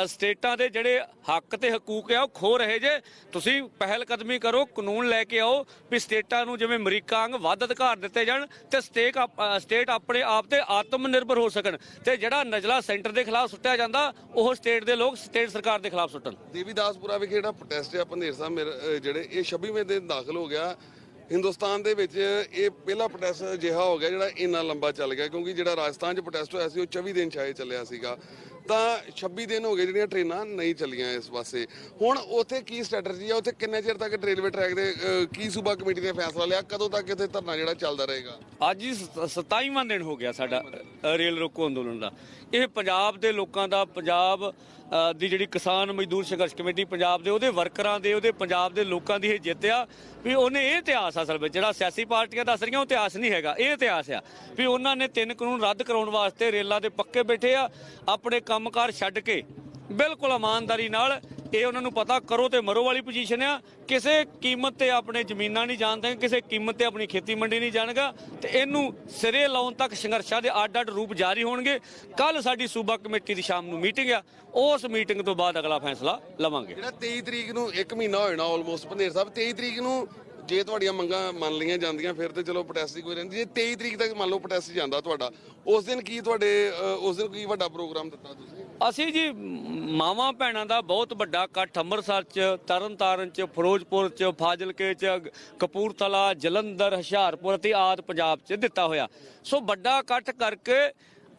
ਸਟੇਟਾਂ ਦੇ ਜਿਹੜੇ ਹੱਕ ਤੇ ਹਕੂਕ ਆ, ਉਹ ਖੋ ਰਹੇ ਜੇ। ਤੁਸੀਂ ਪਹਿਲ ਕਦਮੀ ਕਰੋ, ਕਾਨੂੰਨ ਲੈ ਕੇ ਆਓ ਵੀ ਸਟੇਟਾਂ ਨੂੰ ਜਿਵੇਂ ਅਮਰੀਕਾ ਵਾਂਗ ਵੱਧ ਅਧਿਕਾਰ ਦਿੱਤੇ ਜਾਣ ਤੇ ਸਟੇਟ ਸਟੇਟ ਆਪਣੇ ਆਪ ਤੇ ਆਤਮ ਨਿਰਭਰ ਹੋ ਸਕਣ। ਤੇ ਜਿਹੜਾ ਨਜਲਾ ਸੈਂਟਰ ਦੇ ਖਿਲਾਫ ਸੁੱਟਿਆ ਜਾਂਦਾ, ਉਹ ਸਟੇਟ ਦੇ ਲੋਕ ਸਟੇਟ ਸਰਕਾਰ ਦੇ ਖਿਲਾਫ ਸੁੱਟਣ। ਦੇਵੀਦਾਸਪੁਰਾ ਵਿਖੇ ਜਿਹੜਾ ਪ੍ਰੋਟੈਸਟ ਆ ਪੰਦੇਰ ਸਾਹਿਬ ਜਿਹੜੇ ਇਹ 26ਵੇਂ ਦਿਨ ਦਾਖਲ ਹੋ ਗਿਆ ਹਿੰਦੁਸਤਾਨ ਦੇ ਵਿੱਚ ਇਹ ਪਹਿਲਾ ਪ੍ਰੋਟੈਸਟ ਅਜਿਹਾ ਹੋ ਗਿਆ ਜਿਹੜਾ ਇੰਨਾ ਲੰਬਾ ਚੱਲ ਗਿਆ, ਕਿਉਂਕਿ ਜਿਹੜਾ ਰਾਜਸਥਾਨ 'ਚ ਪ੍ਰੋਟੈਸਟ ਹੋਇਆ ਸੀ, ਉਹ 24 ਦਿਨ ਸ਼ਾਇਦ ਚੱਲਿਆ ਸੀਗਾ। ਤਾਂ 26 ਦਿਨ ਹੋ ਗਏ ਜਿਹੜੀਆਂ ਟ੍ਰੇਨਾਂ ਨਹੀਂ ਚੱਲੀਆਂ ਇਸ ਪਾਸੇ। ਹੁਣ ਉੱਥੇ ਕੀ ਸਟ੍ਰੈਟਜੀ ਆ? ਉੱਥੇ ਕਿੰਨੇ ਚਿਰ ਤੱਕ ਰੇਲਵੇ ਟਰੈਕ ਦੇ ਕੀ ਸੂਬਾ ਕਮੇਟੀ ਨੇ ਫੈਸਲਾ ਲਿਆ? ਕਦੋਂ ਤੱਕ ਇੱਥੇ ਧਰਨਾ ਜਿਹੜਾ ਚੱਲਦਾ ਰਹੇਗਾ? ਅੱਜ ਹੀ 27ਵਾਂ ਦਿਨ ਹੋ ਗਿਆ ਸਾਡਾ ਰੇਲ ਰੋਕੋ ਅੰਦੋਲਨ ਦਾ। ਇਹ ਪੰਜਾਬ ਦੇ ਲੋਕਾਂ ਦਾ, ਪੰਜਾਬ ਦੀ ਜਿਹੜੀ ਕਿਸਾਨ ਮਜ਼ਦੂਰ ਸੰਘਰਸ਼ ਕਮੇਟੀ ਪੰਜਾਬ ਦੇ, ਉਹਦੇ ਵਰਕਰਾਂ ਦੇ, ਉਹਦੇ ਪੰਜਾਬ ਦੇ ਲੋਕਾਂ ਦੀ ਇਹ ਜਿੱਤ ਆ ਵੀ ਉਹਨੇ ਇਹ ਇਤਿਹਾਸ ਅਸਲ ਵਿੱਚ, ਜਿਹੜਾ ਸਿਆਸੀ ਪਾਰਟੀਆਂ ਦੱਸ ਰਹੀਆਂ, ਉਹ ਇਤਿਹਾਸ ਨਹੀਂ ਹੈਗਾ, ਇਹ ਇਤਿਹਾਸ ਆ ਵੀ ਉਹਨਾਂ ਨੇ ਤਿੰਨ ਕਾਨੂੰਨ ਰੱਦ ਕਰਾਉਣ ਵਾਸਤੇ ਰੇਲਾਂ ਦੇ ਪੱਕੇ ਬੈਠੇ ਆ, ਆਪਣੇ ਕੰਮਕਾਰ ਛੱਡ ਕੇ, ਬਿਲਕੁਲ ਇਮਾਨਦਾਰੀ ਨਾਲ ਇਹ ਉਹਨਾਂ ਨੂੰ ਪਤਾ ਕਰੋ ਤੇ ਮਰੋ ਵਾਲੀ ਪੋਜੀਸ਼ਨ ਆ। ਕਿਸੇ ਕੀਮਤ ਤੇ ਆਪਣੇ ਜ਼ਮੀਨਾਂ ਨਹੀਂ ਜਾਣਦੇ, ਕਿਸੇ ਕੀਮਤ ਤੇ ਆਪਣੀ ਖੇਤੀ ਮੰਡੀ ਨਹੀਂ ਜਾਣਗਾ ਤੇ ਇਹਨੂੰ ਸਿਰੇ ਲਾਉਣ ਤੱਕ ਸੰਘਰਸ਼ਾਂ ਦੇ ਅੱਡ-ਅੱਡ ਰੂਪ ਜਾਰੀ ਹੋਣਗੇ। ਕੱਲ ਸਾਡੀ ਸੂਬਾ ਕਮੇਟੀ ਦੀ ਸ਼ਾਮ ਨੂੰ ਮੀਟਿੰਗ ਆ। ਉਸ ਮੀਟਿੰਗ ਤੋਂ ਬਾਅਦ ਅਗਲਾ ਫੈਸਲਾ ਲਵਾਂਗੇ। ਜਿਹੜਾ 23 ਤਰੀਕ ਨੂੰ 1 ਮਹੀਨਾ ਹੋਣਾ ਜਾਣਾ ਆਲਮੋਸਟ ਪੰਦੇਰ ਸਾਹਿਬ 23 ਤਰੀਕ ਨੂੰ ਜੇ ਤੁਹਾਡੀਆਂ ਮੰਗਾਂ ਮੰਨ ਲਈਆਂ ਜਾਂਦੀਆਂ, ਫਿਰ ਤੇ ਚਲੋ ਪ੍ਰੋਟੈਸਟ ਦੀ ਕੋਈ ਰਹਿੰਦੀ ਜੇ 23 ਤਰੀਕ ਤੱਕ ਮੰਨ ਲਓ ਪ੍ਰੋਟੈਸਟ ਜਾਂਦਾ ਤੁਹਾਡਾ, ਉਸ ਦਿਨ ਕੀ ਤੁਹਾਡੇ ਉਸ ਦਿਨ ਕੀ ਵੱਡਾ ਪ੍ਰੋਗਰਾਮ ਦਿੱਤਾ ਤੁਸੀਂ? ਅਸੀਂ ਜੀ ਮਾਵਾਂ ਭੈਣਾਂ ਦਾ ਬਹੁਤ ਵੱਡਾ ਇਕੱਠ, ਅੰਮ੍ਰਿਤਸਰ ਚ, ਤਰਨਤਾਰਨ ਚ, ਫਿਰੋਜ਼ਪੁਰ ਚ, ਫਾਜ਼ਿਲਕੇ ਚ, ਕਪੂਰਥਲਾ, ਜਲੰਧਰ, ਹੁਸ਼ਿਆਰਪੁਰ ਅਤੇ ਆਦ ਪੰਜਾਬ ਚ ਦਿੱਤਾ ਹੋਇਆ। ਸੋ ਵੱਡਾ ਇਕੱਠ ਕਰਕੇ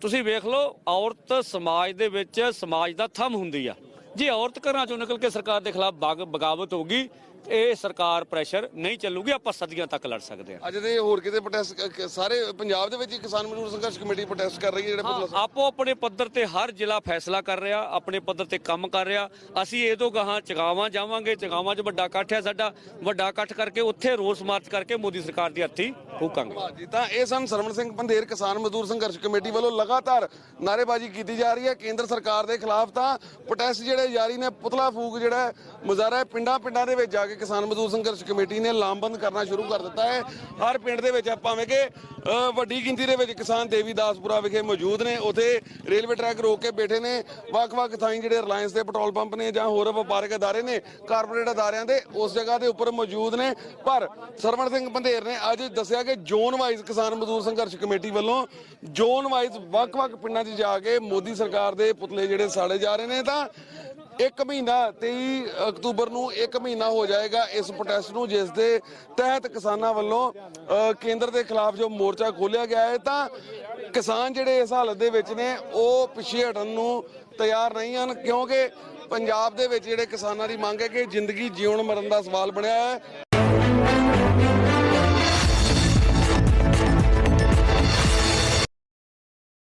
ਤੁਸੀਂ ਵੇਖ ਲਓ, ਔਰਤ ਸਮਾਜ ਦੇ ਵਿੱਚ ਸਮਾਜ ਦਾ ਥੰਮ ਹੁੰਦੀ ਆ। ਜੇ ਔਰਤ ਘਰਾਂ ਚੋਂ ਨਿਕਲ ਕੇ ਸਰਕਾਰ ਦੇ ਖਿਲਾਫ ਬਗ- ਬਗਾਵਤ ਹੋਊਗੀ ਇਹ ਸਰਕਾਰ ਪ੍ਰੈਸ਼ਰ ਨਹੀਂ ਚੱਲੂਗੀ ਆਪਾਂ ਸਦੀਆਂ ਤੱਕ ਲੜ ਸਕਦੇ ਹਾਂ। ਅੱਜ ਦੇ ਹੋਰ ਕਿਤੇ ਪ੍ਰੋਟੈਸਟ ਸਾਰੇ ਪੰਜਾਬ ਦੇ ਵਿੱਚ ਹੀ ਕਿਸਾਨ ਮਜ਼ਦੂਰ ਸੰਘਰਸ਼ ਕਮੇਟੀ ਪ੍ਰੋਟੈਸਟ ਕਰ ਰਹੀ ਹੈ ਜਿਹੜੇ ਪੁਤਲਾ ਆਪੋ ਆਪਣੇ ਪੱਧਰ ਤੇ ਹਰ ਜ਼ਿਲ੍ਹਾ ਫੈਸਲਾ ਕਰ ਰਿਹਾ ਆਪਣੇ ਪੱਧਰ ਤੇ ਕੰਮ ਕਰ ਰਿਹਾ। ਅਸੀਂ ਇਹ ਤੋਂ ਗਾਹਾਂ ਚਗਾਵਾਂ ਜਾਵਾਂਗੇ ਚਗਾਵਾਂ 'ਚ ਵੱਡਾ ਇਕੱਠ ਹੈ ਸਾਡਾ। ਵੱਡਾ ਇਕੱਠ ਕਰਕੇ ਉੱਥੇ ਰੋਸ ਮਾਰਚ ਕਰਕੇ ਮੋਦੀ ਸਰਕਾਰ ਦੀ ਹੱਥੀ ਫੂਕਾਂਗੇ। ਜੀ। ਤਾਂ ਇਹ ਸਨ ਸਰਵਣ ਸਿੰਘ ਪੰਧੇਰ ਕਿਸਾਨ ਮਜ਼ਦੂਰ ਸੰਘਰਸ਼ ਕਮੇਟੀ ਵੱਲੋਂ ਲਗਾਤਾਰ ਨਾਅਰੇਬਾਜ਼ੀ ਕੀਤੀ ਜਾ ਰਹੀ ਹੈ। ਕੇਂਦਰ ਸਰਕਾਰ ਦੇ ਖਿਲਾਫ ਤਾਂ ਪ੍ਰੋਟੈਸਟ ਜਿਹੜੇ ਜਾਰੀ ਨੇ ਪੁਤਲਾ ਫੂਕ ਜਿਹੜਾ ਮੁਜ਼ਾਹਰਾ ਪਿੰਡਾਂ ਪਿੰਡਾਂ ਦੇ ਵਿੱਚ ਜਾ ਕੇ ਕਿਸਾਨ ਮਜ਼ਦੂਰ ਸੰਘਰਸ਼ ਕਮੇਟੀ ਨੇ ਲਾਮਬੰਦ ਕਰਨਾ ਸ਼ੁਰੂ ਕਰ ਦਿੱਤਾ ਹੈ। ਹਰ ਪਿੰਡ ਦੇ ਵਿੱਚ ਭਾਵੇਂ ਕਿ ਵੱਡੀ ਗਿਣਤੀ ਦੇ ਵਿੱਚ ਕਿਸਾਨ ਦੇਵੀਦਾਸਪੁਰਾ ਵਿਖੇ ਮੌਜੂਦ ਨੇ। ਉਥੇ ਰੇਲਵੇ ਟਰੈਕ ਰੋਕ ਕੇ ਬੈਠੇ ਨੇ। ਵੱਖ-ਵੱਖ ਥਾਈਂ ਜਿਹੜੇ ਰਿਲਾਇੰਸ ਦੇ ਪੈਟਰੋਲ ਪੰਪ ਨੇ ਜਾਂ ਹੋਰ ਵਪਾਰਕ ਅਦਾਰੇ ਨੇ, ਕਾਰਪੋਰੇਟ ਅਦਾਰਿਆਂ ਦੇ, ਉਸ ਜਗ੍ਹਾ ਦੇ ਉੱਪਰ ਮੌਜੂਦ ਨੇ। ਪਰ ਸਰਵਣ ਸਿੰਘ ਪੰਧੇਰ ਨੇ ਅੱਜ ਦੱਸਿਆ ਕਿ ਜ਼ੋਨ ਵਾਈਜ਼ ਕਿਸਾਨ ਮਜ਼ਦੂਰ ਸੰਘਰਸ਼ ਕਮੇਟੀ ਵੱਲੋਂ ਜ਼ੋਨ ਵਾਈਜ਼ ਵੱਖ-ਵੱਖ ਪਿੰਡਾਂ 'ਚ ਜਾ ਕੇ ਮੋਦੀ ਸਰਕਾਰ ਦੇ ਪੁਤਲੇ ਜਿਹੜੇ ਸਾੜੇ ਜਾ ਰਹੇ ਨੇ ਤਾਂ ਇੱਕ ਮਹੀਨਾ 23 ਅਕਤੂਬਰ ਨੂੰ ਇੱਕ ਮਹੀਨਾ ਹੋ ਜਾਏਗਾ ਇਸ ਪ੍ਰੋਟੈਸਟ ਨੂੰ, ਜਿਸ ਦੇ ਤਹਿਤ ਕਿਸਾਨਾਂ ਵੱਲੋਂ ਕੇਂਦਰ ਦੇ ਖਿਲਾਫ ਜੋ ਮੋਰਚਾ ਖੋਲ੍ਹਿਆ ਗਿਆ ਹੈ, ਤਾਂ ਕਿਸਾਨ ਜਿਹੜੇ ਇਸ ਹਾਲਤ ਦੇ ਵਿੱਚ ਨੇ, ਉਹ ਪਿੱਛੇ ਹਟਣ ਨੂੰ ਤਿਆਰ ਨਹੀਂ ਹਨ, ਕਿਉਂਕਿ ਪੰਜਾਬ ਦੇ ਵਿੱਚ ਜਿਹੜੇ ਕਿਸਾਨਾਂ ਦੀ ਮੰਗ ਹੈ ਕਿ ਜ਼ਿੰਦਗੀ ਜਿਉਣ ਮਰਨ ਦਾ ਸਵਾਲ ਬਣਿਆ ਹੈ।